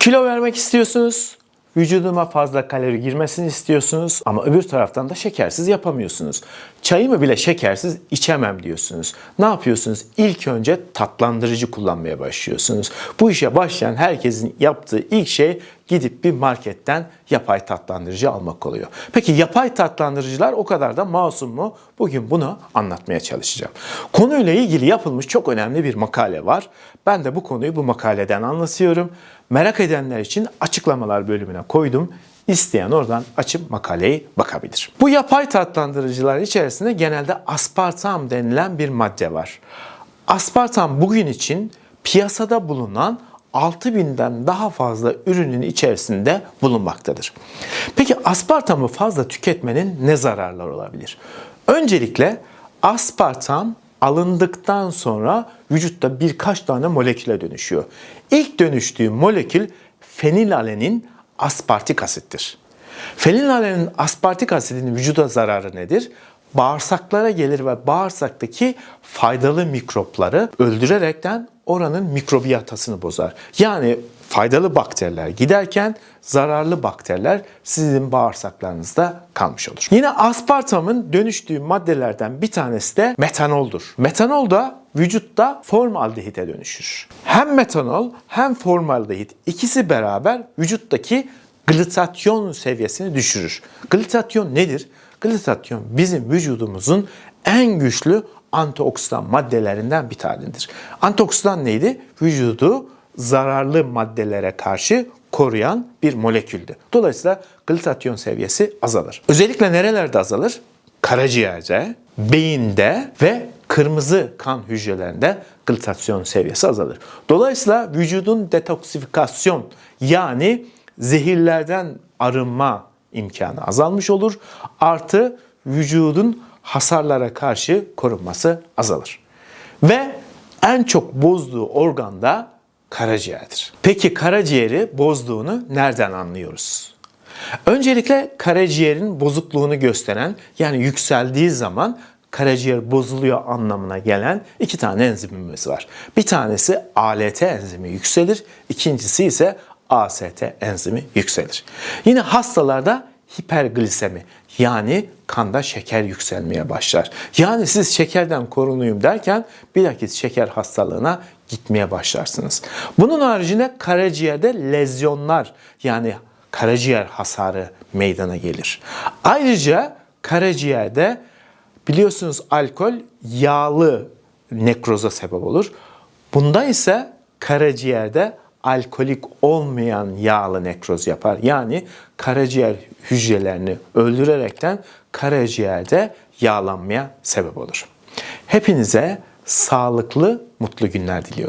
Kilo vermek istiyorsunuz. Vücuduma fazla kalori girmesini istiyorsunuz ama öbür taraftan da şekersiz yapamıyorsunuz. Çayımı bile şekersiz içemem diyorsunuz. Ne yapıyorsunuz? İlk önce tatlandırıcı kullanmaya başlıyorsunuz. Bu işe başlayan herkesin yaptığı ilk şey gidip bir marketten yapay tatlandırıcı almak oluyor. Peki yapay tatlandırıcılar o kadar da masum mu? Bugün bunu anlatmaya çalışacağım. Konuyla ilgili yapılmış çok önemli bir makale var. Ben de bu konuyu bu makaleden anlatıyorum. Merak edenler için açıklamalar bölümüne koydum. İsteyen oradan açıp makaleyi bakabilir. Bu yapay tatlandırıcılar içerisinde genelde aspartam denilen bir madde var. Aspartam bugün için piyasada bulunan 6000'den daha fazla ürünün içerisinde bulunmaktadır. Peki aspartamı fazla tüketmenin ne zararları olabilir? Öncelikle aspartam alındıktan sonra vücutta birkaç tane moleküle dönüşüyor. İlk dönüştüğü molekül fenilalenin aspartik asittir. Fenilalenin aspartik asidinin vücuda zararı nedir? Bağırsaklara gelir ve bağırsaktaki faydalı mikropları öldürerekten oranın mikrobiyatasını bozar. Yani faydalı bakteriler giderken zararlı bakteriler sizin bağırsaklarınızda kalmış olur. Yine aspartamın dönüştüğü maddelerden bir tanesi de metanoldur. Metanol da vücutta formaldehite dönüşür. Hem metanol hem formaldehit ikisi beraber vücuttaki glutatyon seviyesini düşürür. Glutatyon nedir? Glutatyon bizim vücudumuzun en güçlü antioksidan maddelerinden bir tanesidir. Antioksidan neydi? Vücudu zararlı maddelere karşı koruyan bir moleküldü. Dolayısıyla glutatyon seviyesi azalır. Özellikle nerelerde azalır? Karaciğerde, beyinde ve kırmızı kan hücrelerinde glutatyon seviyesi azalır. Dolayısıyla vücudun detoksifikasyon yani zehirlerden arınma imkanı azalmış olur. Artı vücudun hasarlara karşı korunması azalır. Ve en çok bozduğu organ da karaciğerdir. Peki karaciğeri bozduğunu nereden anlıyoruz? Öncelikle karaciğerin bozukluğunu gösteren yani yükseldiği zaman karaciğer bozuluyor anlamına gelen iki tane enzimimiz var. Bir tanesi ALT enzimi yükselir, ikincisi ise AST enzimi yükselir. Yine hastalarda hiperglisemi yani kanda şeker yükselmeye başlar. Yani siz şekerden korunuyum derken bilakis şeker hastalığına gitmeye başlarsınız. Bunun haricinde karaciğerde lezyonlar yani karaciğer hasarı meydana gelir. Ayrıca karaciğerde biliyorsunuz alkol yağlı nekroza sebep olur. Bunda ise karaciğerde alkolik olmayan yağlı nekroz yapar. Yani karaciğer hücrelerini öldürerekten karaciğerde yağlanmaya sebep olur. Hepinize sağlıklı, mutlu günler diliyorum.